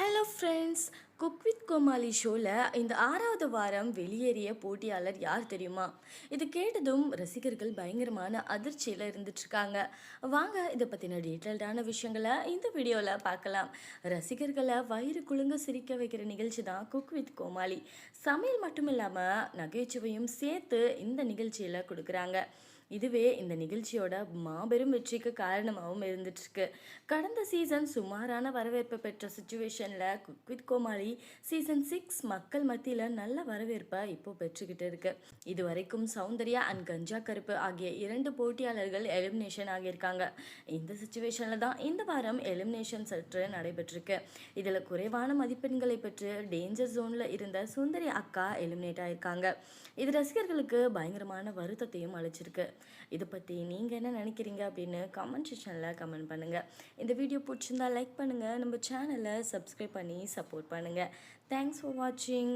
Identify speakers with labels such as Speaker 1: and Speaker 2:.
Speaker 1: Hello friends cook with Comali ஷோவில் இந்த ஆறாவது வாரம் வெளியேறிய போட்டியாளர் யார் தெரியுமா? இது கேட்டதும் ரசிகர்கள் பயங்கரமான அதிர்ச்சியில் இருந்துட்டுருக்காங்க வாங்க இதை பற்றின டீட்டெயில்டான விஷயங்களை இந்த வீடியோவில் பார்க்கலாம். ரசிகர்களை வயிறு குழுங்க சிரிக்க வைக்கிற நிகழ்ச்சி தான் குக் வித் கோமாளி சமையல் மட்டும் இல்லாமல் நகைச்சுவையும் சேர்த்து இந்த நிகழ்ச்சியில் கொடுக்குறாங்க. இதுவே இந்த நிகழ்ச்சியோட மாபெரும் வெற்றிக்கு காரணமாகவும் இருந்துட்டுருக்கு. கடந்த சீசன் சுமாரான வரவேற்பு பெற்ற சுச்சுவேஷனில் cook with Comali season six மக்கள் மத்தியில் நல்ல வரவேற்பை இப்போ பெற்றுக்கிட்டு இருக்கு. இது வரைக்கும் சௌந்தர்யா அண்ட் கஞ்சா கருப்பு ஆகிய இரண்டு போட்டியாளர்கள் எலிமினேஷன் ஆகியிருக்காங்க. இந்த சுச்சுவேஷனில் தான் இந்த வாரம் எலிமினேஷன் சற்று நடைபெற்றிருக்கு. இதில் குறைவான மதிப்பெண்களை பெற்று டேஞ்சர் ஜோனில் இருந்த சுந்தரி அக்கா எலிமினேட் ஆயிருக்காங்க. இது ரசிகர்களுக்கு பயங்கரமான வருத்தத்தையும் அளிச்சிருக்கு. இதை பற்றி நீங்கள் என்ன நினைக்கிறீங்க அப்படின்னு கமெண்ட் செக்ஷனில் கமெண்ட் பண்ணுங்கள் இந்த வீடியோ பிடிச்சிருந்தா லைக் பண்ணுங்கள் நம்ம சேனலை சப்ஸ்கிரைப் பண்ணி சப்போர்ட் பண்ணுங்கள் தேங்க்ஸ் ஃபார் வாட்சிங்